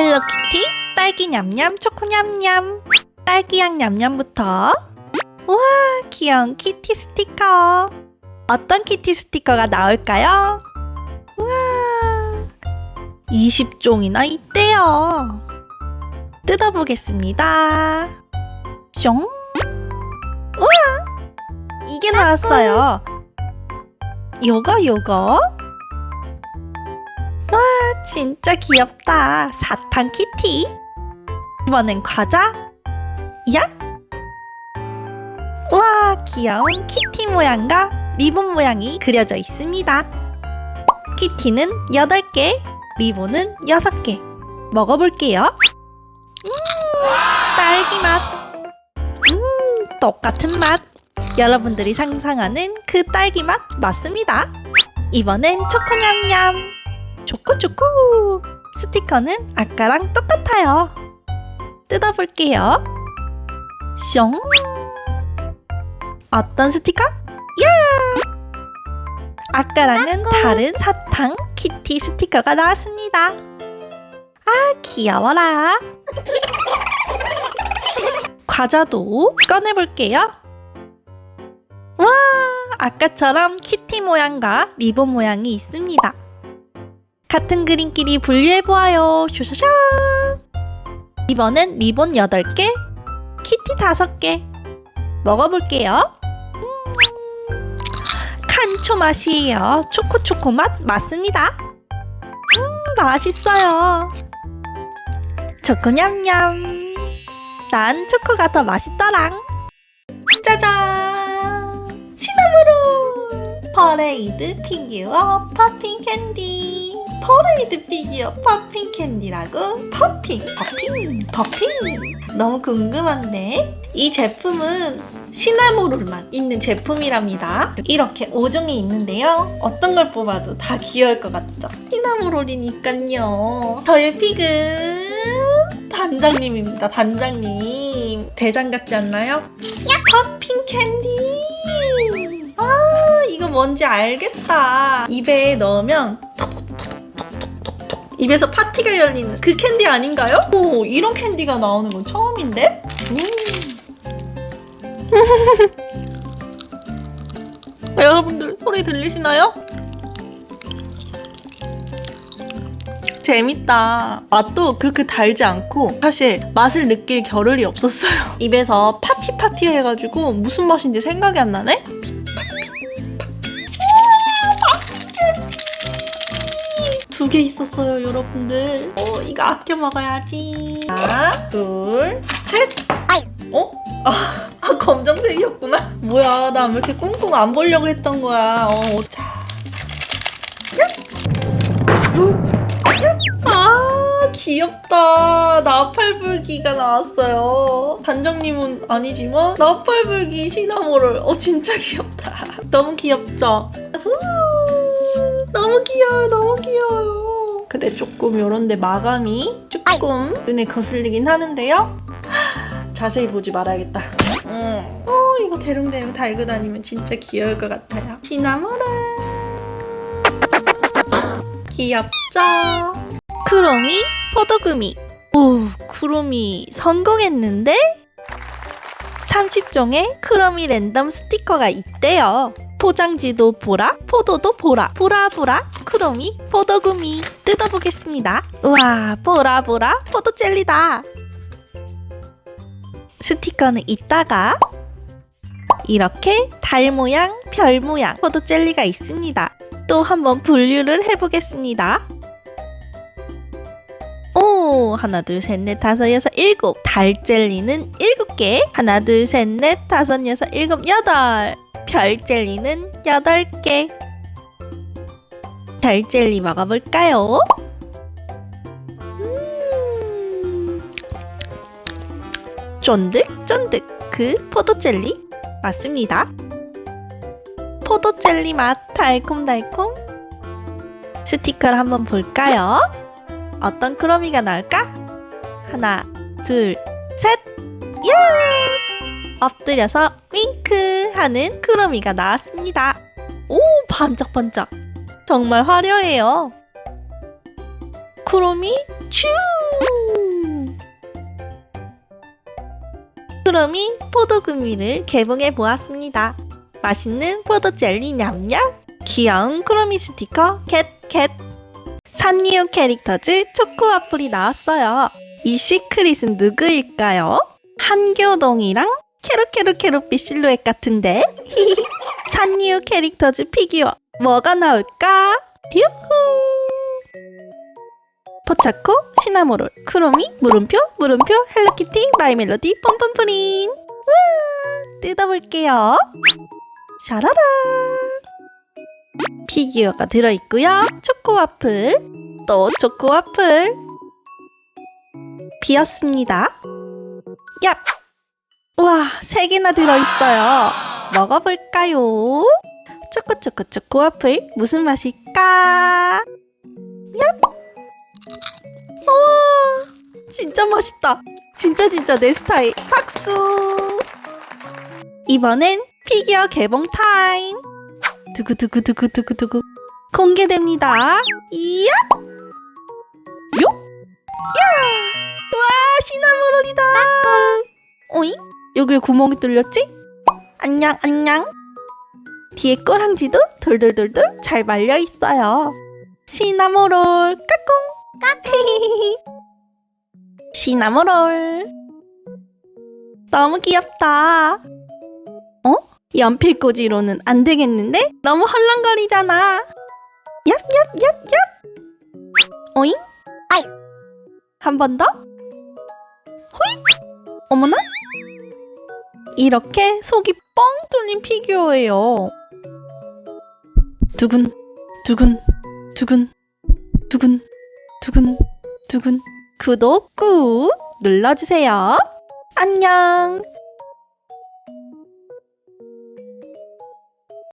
헬로키티? 딸기 냠냠? 초코 냠냠? 딸기향 냠냠부터? 와 귀여운 키티 스티커. 어떤 키티 스티커가 나올까요? 와 20종이나 있대요. 뜯어보겠습니다. 숑. 우와 이게 나왔어요. 요거 요거. 와 진짜 귀엽다 사탕 키티 이번엔 과자 야! 와 귀여운 키티 모양과 리본 모양이 그려져 있습니다 키티는 8개 리본은 6개 먹어볼게요 음 딸기 맛 음, 똑같은 맛. 여러분들이 상상하는 그 딸기 맛 맞습니다. 이번엔 초코 냠냠. 초코 초코. 스티커는 아까랑 똑같아요. 뜯어볼게요. 숑. 어떤 스티커? 야! 아까랑은 다른 사탕 키티 스티커가 나왔습니다. 아, 귀여워라. 과자도 꺼내볼게요. 와, 아까처럼 키티 모양과 리본 모양이 있습니다. 같은 그림끼리 분류해보아요. 쇼샤샤. 이번엔 리본 8개, 키티 5개. 먹어볼게요. 음, 칸초 맛이에요. 초코초코 맛 맞습니다. 음, 맛있어요. 초코 냠냠. 난 초코가 더 맛있더랑. 짜잔! 시나모롤! 퍼레이드 피규어 퍼핑 캔디. 퍼레이드 피규어 퍼핑 캔디라고? 퍼핑, 퍼핑, 퍼핑. 너무 궁금한데? 이 제품은 시나모롤만 있는 제품이랍니다. 이렇게 5종이 있는데요. 어떤 걸 뽑아도 다 귀여울 것 같죠? 시나모롤이니까요. 저의 픽은 단장님입니다. 단장님. 대장 같지 않나요? 야! 퍼핑 캔디! 아, 이거 뭔지 알겠다. 입에 넣으면 입에서 파티가 열리는 그 캔디 아닌가요? 오, 이런 캔디가 나오는 건 처음인데? 음. 여러분들 소리 들리시나요? 재밌다. 맛도 그렇게 달지 않고 사실 맛을 느낄 겨를이 없었어요. 입에서 파티 파티 해가지고 무슨 맛인지 생각이 안 나네? 개 있었어요, 여러분들. 어, 이거 아껴 먹어야지. 하나, 둘, 셋. 어? 아, 아, 검정색이었구나. 뭐야, 나 왜 이렇게 꽁꽁 안 보려고 했던 거야. 어, 자. 야! 음. 아 귀엽다 나팔불기가 나왔어요 단장님은 아니지만 나팔불기 시나모를 어 진짜 귀엽다 너무 귀엽죠 후, 너무 귀여워 너무 귀여워요. 근데 조금 요런데 마감이 조금 눈에 거슬리긴 하는데요. 자세히 보지 말아야겠다. 음. 어 이거 대롱대롱 달고 다니면 진짜 귀여울 것 같아요. 시나모라. 귀엽죠? 크로미 포도그미. 오 크로미 성공했는데? 30종의 크로미 랜덤 스티커가 있대요 포장지도 보라 포도도 보라. 보라보라. 크로미 포도그미. 뜯어보겠습니다. 우와 보라보라. 포도 젤리다. 스티커는 이따가 이렇게 달 모양 별 모양 포도 젤리가 있습니다. 또 한번 분류를 해보겠습니다. 오, 하나, 둘, 셋, 넷, 다섯, 여섯, 일곱. 달 젤리는 일곱 개. 하나, 둘, 셋, 넷, 다섯, 여섯, 일곱, 여덟. 별젤리는 여덟 개. 달젤리 먹어볼까요? 음. 쫀득쫀득 그 포도젤리 맞습니다. 포도젤리 맛 달콤달콤. 스티커를 한번 볼까요? 어떤 크로미가 나올까? 하나, 둘, 셋! 야! 엎드려서 윙크 하는 크로미가 나왔습니다. 오, 반짝반짝. 정말 화려해요. 크로미 츄! 크롬이 포도구미를 개봉해 보았습니다. 맛있는 포도 젤리 냠냠, 귀여운 크로미 스티커 캣캣, 산리오 캐릭터즈 초코와플이 나왔어요. 이 시크릿은 누구일까요? 한교동이랑 캐럿캐럿캐럿빛 실루엣 같은데? 산리오 캐릭터즈 피규어 뭐가 나올까? 유후! 포차코, 시나모롤, 크로미, 물음표, 물음표, 헬로키티, 마이멜로디, pompom프린. 와, 뜯어볼게요. 샤라라. 피규어가 들어있고요. 초코와플, 또 초코와플. 비었습니다. 얍! 와, 세 개나 들어있어요. 먹어볼까요? 초코초코 초코와플 무슨 맛일까? 얍! 와, 진짜 맛있다. 진짜 진짜 내 스타일. 박수. 이번엔 피규어 개봉 타임. 두구두구두구두구두구 공개됩니다. 이 여기에 구멍이 뚫렸지? 안녕, 안녕. 뒤에 꼬랑지도 돌돌돌돌 잘 말려 있어요. 시나모롤 까꿍 까꿍. 시나모롤. 너무 귀엽다. 어? 연필꽂이로는 안 되겠는데? 너무 헐렁거리잖아. 얍얍얍얍. 오잉? 아이. 한 번 더? 호잇. 어머나? 이렇게 속이 뻥 뚫린 피규어예요. 두근, 두근, 두근, 두근, 두근, 두근. 구독 꾹 눌러주세요. 안녕.